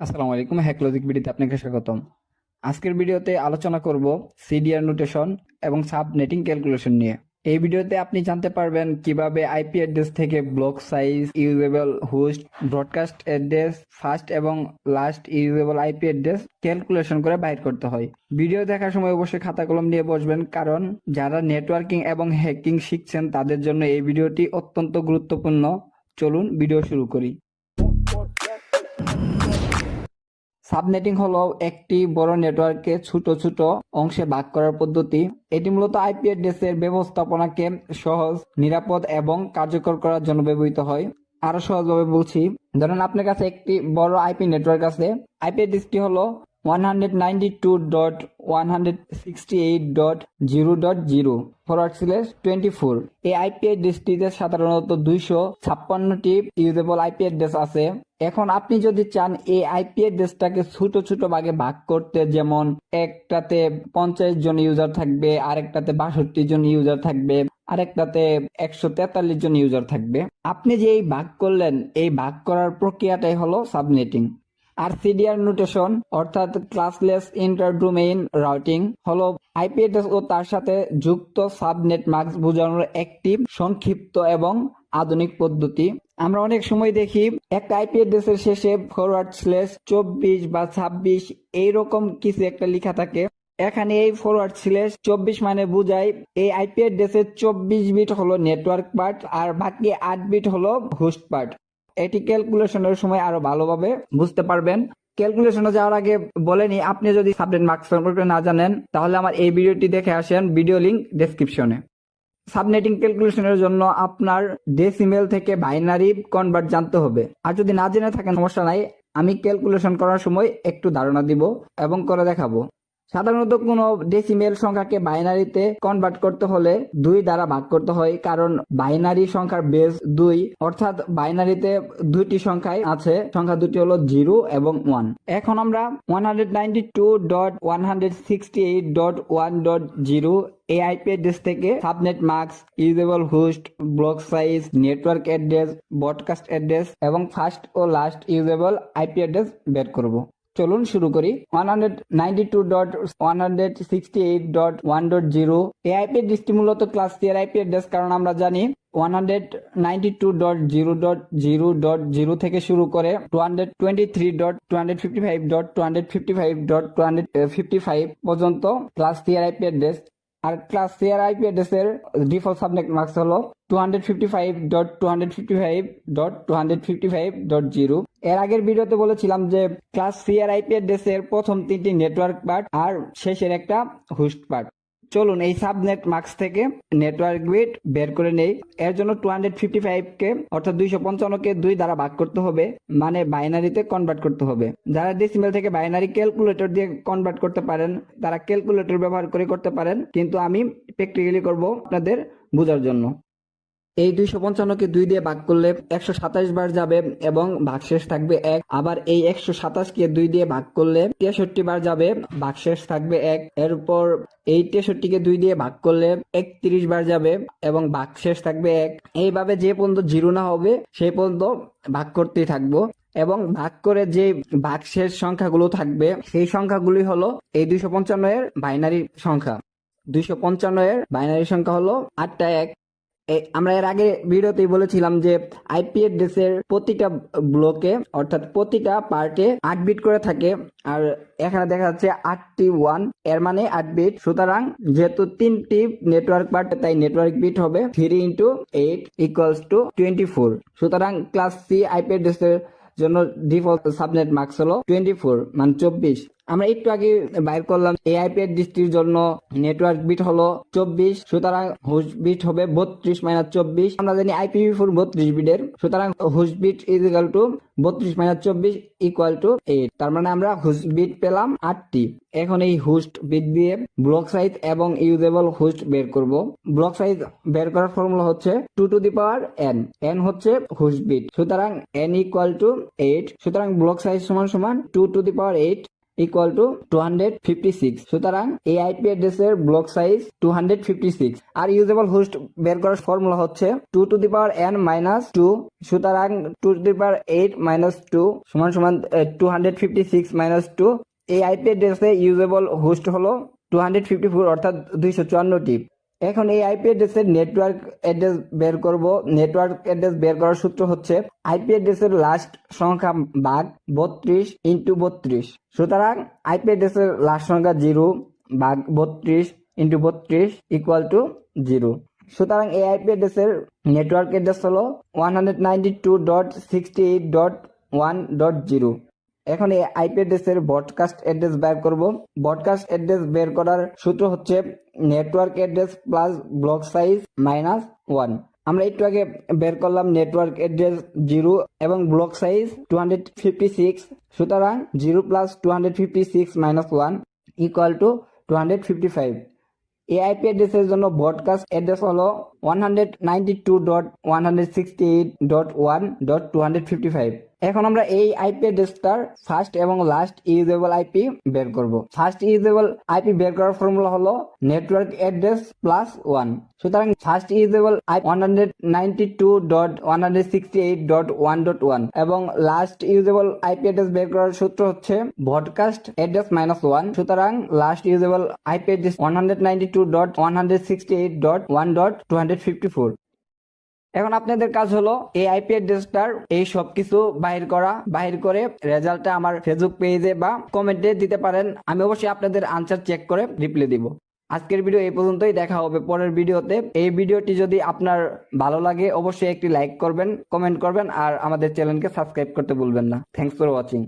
আসসালামু আলাইকুম, হ্যাকলজিক ভিডিওতে আপনাকে স্বাগতম। আজকের ভিডিওতে আলোচনা করব সিডিআর নোটেশন এবং সাব নেটিং ক্যালকুলেশন নিয়ে। এই ভিডিওতে আপনি জানতে পারবেন কীভাবে আইপি অ্যাড্রেস থেকে block size, usable host, broadcast address, first এবং last usable IP address calculation করে বাইর করতে হয়। ভিডিও দেখার সময় অবশ্যই খাতা কলম নিয়ে বসবেন, কারণ যারা নেটওয়ার্কিং এবং হ্যাকিং শিখছেন তাদের জন্য এই ভিডিওটি অত্যন্ত গুরুত্বপূর্ণ। চলুন ভিডিও শুরু করি। সাবনেটিং হলো একটি বড় নেটওয়ার্ককে ছোট ছোট অংশে ভাগ করার পদ্ধতি। এটি মূলত আইপি অ্যাড্রেসের ব্যবস্থাপনাকে সহজ, নিরাপদ এবং কার্যকর করার জন্য ব্যবহৃত হয়। আরও সহজভাবে বলছি, ধরেন আপনার কাছে একটি বড় আইপি নেটওয়ার্ক আছে। আইপি অ্যাড্রেসটি হলো one hundred ninety two dot one hundred sixty eight dot zero dot zero forward slash twenty four এই আইপি অ্যাড্রেসটিতে সাধারণত দুইশো ছাপ্পান্নটি ইউজেবল আইপি অ্যাড্রেস আছে। এখন আপনি যদি চান এই আইপি অ্যাড্রেসটাকে ছোট ছোট ভাগে ভাগ করতে, যেমন একটাতে পঞ্চাশ জন ইউজার থাকবে, আরেকটাতে বাষট্টি জন ইউজার থাকবে, আরেকটাতে একশো তেতাল্লিশ জন ইউজার থাকবে। আপনি যে এই ভাগ করলেন, এই ভাগ করার প্রক্রিয়াটাই হলো সাবনেটিং আর সিডিআর নোটেশন, অর্থাৎ ক্লাসলেস ইন্টারডোমেইন রাউটিং, হলো আইপি অ্যাড্রেস ও তার সাথে যুক্ত সাবনেট মার্কস বোঝানোর একটি সংক্ষিপ্ত এবং আধুনিক পদ্ধতি। আমরা অনেক সময় দেখি, একটা আইপি অ্যাড্রেসের শেষে ফরওয়ার্ড স্ল্যাশ চব্বিশ বা ছাব্বিশ এইরকম কিছু একটা লেখা থাকে। এখানে এই ফরওয়ার্ড স্ল্যাশ চব্বিশ মানে বোঝায়, এই আইপি অ্যাড্রেসের চব্বিশ বিট হলো নেটওয়ার্ক পার্ট আর বাকি আট বিট হলো হোস্ট পার্ট এটি ক্যালকুলেশনের সময় আরও ভালোভাবে বুঝতে পারবেন। ক্যালকুলেশনে যাওয়ার আগে বলেনি, আপনি যদি সাবজেক্ট মার্কস সম্পর্কে না জানেন, তাহলে আমার এই ভিডিওটি দেখে আসেন, ভিডিও লিঙ্ক ডেসক্রিপশনে সাবনেটিং ক্যালকুলেশনের জন্য আপনার ডেসিমেল থেকে বাইনারি কনভার্ট জানতে হবে। আর যদি না জেনে থাকেন, সমস্যা নাই, আমি ক্যালকুলেশন করার সময় একটু ধারণা দিব এবং করে দেখাবো। সাধারণত কোনো ডেসিমেল সংখ্যাকে বাইনারিতে কনভার্ট করতে হলে দুই দ্বারা ভাগ করতে হয়, কারণ বাইনারি সংখ্যার বেস দুই, অর্থাৎ বাইনারিতে দুইটি সংখ্যায় আছে। সংখ্যা দুটি হলো জিরো এবং ওয়ান এখন আমরা one hundred ninety two dot one hundred sixty eight dot one dot zero এই আইপি অ্যাড্রেস থেকে subnet marks usable host block size network address broadcast address এবং ফার্স্ট ও লাস্ট ইউজেবল আইপি অ্যাড্রেস বের করব। চলুন শুরু করি। One hundred ninety two dot one hundred sixty eight dot one dot zero মূলত ক্লাস আইপি কারণ আমরা জানি one hundred ninety two dot zero dot zero dot zero থেকে শুরু করে two hundred twenty three dot two hundred fifty five dot two hundred fifty five dot two hundred fifty five পর্যন্ত class এর IP address আর class C আর IP অ্যাড্রেসের default subject marks হলো two hundred fifty five dot two hundred fifty five dot two hundred fifty five dot zero এর আগের ভিডিওতে বলেছিলাম যে ক্লাস সি আর আইপি অ্যাড্রেসের প্রথম তিনটি নেটওয়ার্ক পার্ট আর শেষের একটা হোস্ট পার্ট চলুন এই সাবনেট মার্কস থেকে নেটওয়ার্ক গ্রিড বের করে নেই। এর জন্য টু হান্ড্রেড ফিফটি কে, অর্থাৎ দুইশো পঞ্চান্নকে দুই দ্বারা ভাগ করতে হবে মানে বাইনারিতে কনভার্ট করতে হবে। যারা ডিসিমেল থেকে বাইনারি ক্যালকুলেটর দিয়ে কনভার্ট করতে পারেন, তারা ক্যালকুলেটর ব্যবহার করে করতে পারেন, কিন্তু আমি প্র্যাকটিক্যালি করব আপনাদের বোঝার জন্য। এই দুইশো পঞ্চান্নকে দুই দিয়ে ভাগ করলে একশো সাতাশ বার যাবে এবং ভাগশেষ থাকবে এক। আবার এই একশো সাতাশকে দুই দিয়ে ভাগ করলে তেষট্টি বার যাবে, ভাগশেষ থাকবে এক। এরপর এই তেষট্টিকে দুই দিয়ে ভাগ করলে একত্রিশ বার যাবে এবং ভাগশেষ থাকবে এক। এইভাবে যে পর্যন্ত জিরো না হবে, সেই পর্যন্ত ভাগ করতেই থাকব। এবং ভাগ করে যে ভাগশেষ সংখ্যাগুলো থাকবে, সেই সংখ্যাগুলি হলো এই দুইশো পঞ্চান্ন এর বাইনারি সংখ্যা। দুইশো পঞ্চান্ন এর বাইনারি সংখ্যা হলো আটটা এক। আমরা এর আগে ভিডিওতেই বলেছিলাম যে আইপি অ্যাড্রেসের প্রতিটা ব্লকে, অর্থাৎ প্রতিটা পার্টে আট বিট করে থাকে। আর এখানে দেখা যাচ্ছে আটটি ওয়ানের মানে আট বিট। সুতরাং যেহেতু তিনটি নেটওয়ার্ক পার্ট, তাই নেটওয়ার্ক বিট হবে three into eight equals to twenty four সুতরাং ক্লাস সি আইপি অ্যাড্রেসের জন্য ডিফল্ট সাবনেট মার্কস হলো টোয়েন্টি ফোর মানে চব্বিশ। আমরা একটু আগে বাইর করলাম এই আইপি দৃষ্টির জন্য নেটওয়ার্ক বিট হলো চব্বিশ, সুতরাং হোস্ট বিট হবে বত্রিশ মাইনাস চব্বিশ। আমরা জানি আইপিভি ফোর বত্রিশ বিটের সুতরাং host bit is equal to বত্রিশ মাইনাস চব্বিশ ইকুয়াল টু এইট তার মানে আমরা হোস্ট বিট পেলাম আটটি। এখন এই হোস্ট বিট দিয়ে ব্লক সাইজ এবং ইউজেবল হোস্ট বের করব। ব্লক সাইজ বের করার ফর্মুলা হচ্ছে two to the power N N হচ্ছে হোস্ট বিট সুতরাং এন ইকুয়াল টু এইট সুতরাং ব্লক সাইজ সমান সমান two to the power eight equal to two hundred fifty six সুতরাং এই IP অ্যাড্রেসের block size two hundred fifty six আর usable host বের করার formula হচ্ছে two to the power N minus two সুতরাং two to the power eight minus two সমান সমান two hundred fifty six minus two এই IP অ্যাড্রেসে usable host হলো two hundred fifty four অর্থাৎ দুইশো চুয়ান্নটি এখন এই আইপি অ্যাড্রেসের নেটওয়ার্ক অ্যাড্রেস বের করব। নেটওয়ার্ক অ্যাড্রেস বের করার সূত্র হচ্ছে আইপি অ্যাড্রেসের লাস্ট সংখ্যা ভাগ বত্রিশ ইন্টু বত্রিশ। সুতরাং আইপি অ্যাড্রেসের লাস্ট সংখ্যা জিরো ভাগ বত্রিশ ইন্টু বত্রিশ ইকুয়াল টু জিরো। সুতরাং এই আইপি অ্যাড্রেসের নেটওয়ার্ক অ্যাড্রেস হলো one hundred ninety two dot sixty eight dot one dot zero এখন এই আইপি অ্যাড্রেসের ব্রডকাস্ট অ্যাড্রেস বের করব। ব্রডকাস্ট অ্যাড্রেস বের করার সূত্র হচ্ছে network address plus block size minus one আমরা একটু আগে বের করলাম নেটওয়ার্ক অ্যাড্রেস জিরো এবং block size two hundred fifty six সুতরাং zero plus two hundred fifty six minus one equal to two hundred fifty five এই আইপি অ্যাড্রেসের জন্য ব্রডকাস্ট অ্যাড্রেস হলো one hundred ninety two dot one hundred sixty eight dot one dot two hundred fifty five এখন আমরা এই IP অ্যাড্রেসটার first এবং last usable IP বের করব। ফার্স্ট ইউজেবল আইপি বের করার ফর্মুলা হলো নেটওয়ার্ক অ্যাড্রেস প্লাস ওয়ান সুতরাং first usable IP one hundred ninety two dot one hundred sixty eight dot one dot one এবং লাস্ট ইউজেবল আইপি অ্যাড্রেস বের করার সূত্র হচ্ছে ভডকাস্ট অ্যাড্রেস মাইনাস ওয়ান সুতরাং last usable IP address one hundred ninety two dot one hundred sixty eight dot one dot two hundred fifty four এখন আপনাদের কাজ হলো এই আইপি অ্যাড্রেসটার এই সব কিছু বাহির করা, বাহির করে রেজাল্টটা আমার ফেসবুক পেজে বা কমেন্টে দিতে পারেন। আমি অবশ্যই আপনাদের আনসার চেক করে রিপ্লাই দিব। আজকের ভিডিও এই পর্যন্তই, দেখা হবে পরের ভিডিওতে এই ভিডিওটি যদি আপনার ভালো লাগে, অবশ্যই একটি লাইক করবেন কমেন্ট করবেন, আর আমাদের চ্যানেলকে সাবস্ক্রাইব করতে ভুলবেন না। Thanks for watching